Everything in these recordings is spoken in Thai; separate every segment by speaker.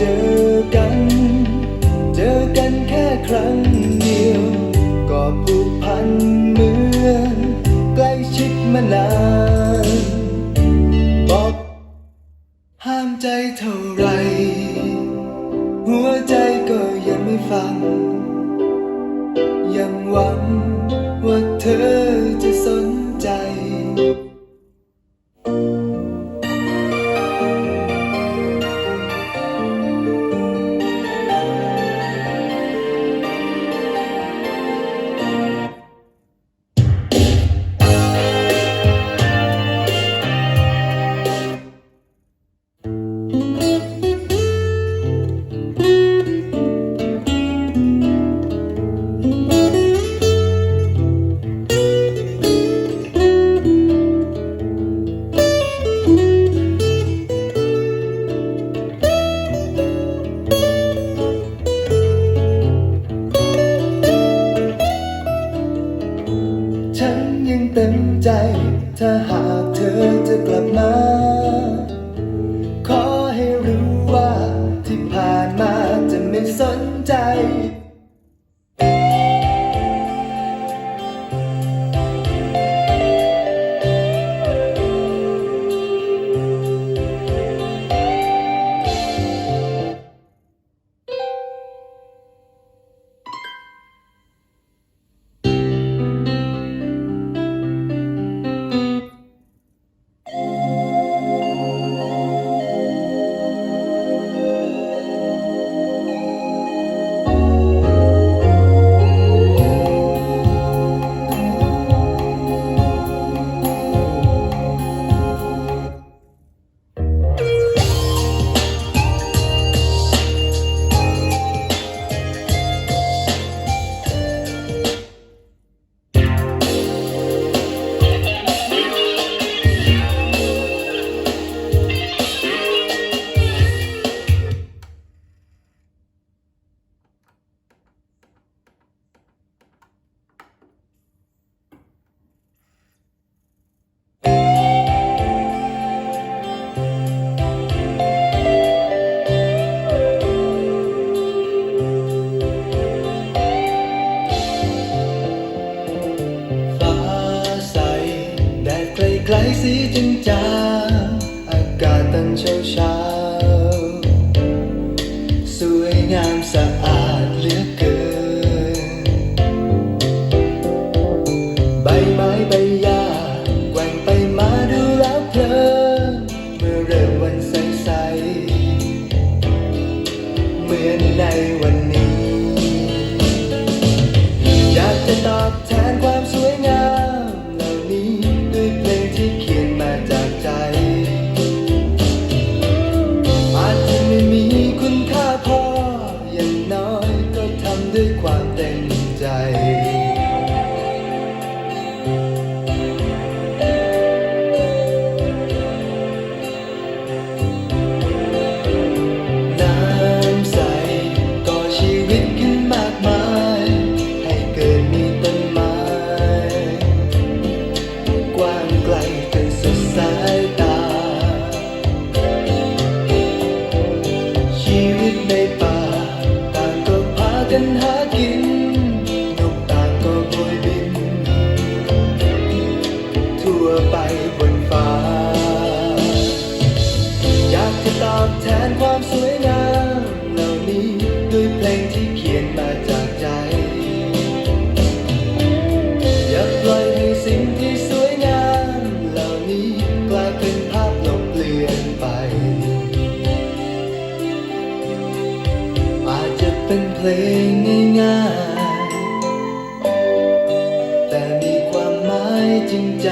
Speaker 1: เจอกัน เจอกันแค่ครั้งเดียว ก็ผูกพันเหมือนใกล้ชิดมานานบอกห้ามใจเท่าไร หัวใจก็ยังไม่ฟัง ยังหวังว่าเธอ เธอจะกลับมา ขอให้รู้ว่าที่ผ่านมาจะไม่สนใจ หากินนกต่างก็โบยบิน ทั่วไปบนฟ้า อยากจะตอบแทนความสวยงามเหล่านี้ด้วยเพลงที่เขียนมาจากใจ อย่าปล่อยให้สิ่งที่สวยงามเหล่านี้กลายเป็นภาพลบเลือนไป เป็นเพลงง่ายๆแต่มีความหมายจริงใจ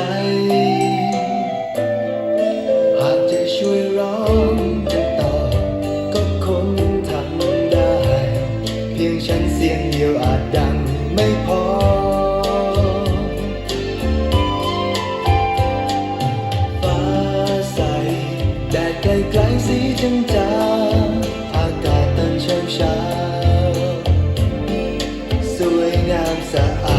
Speaker 1: าก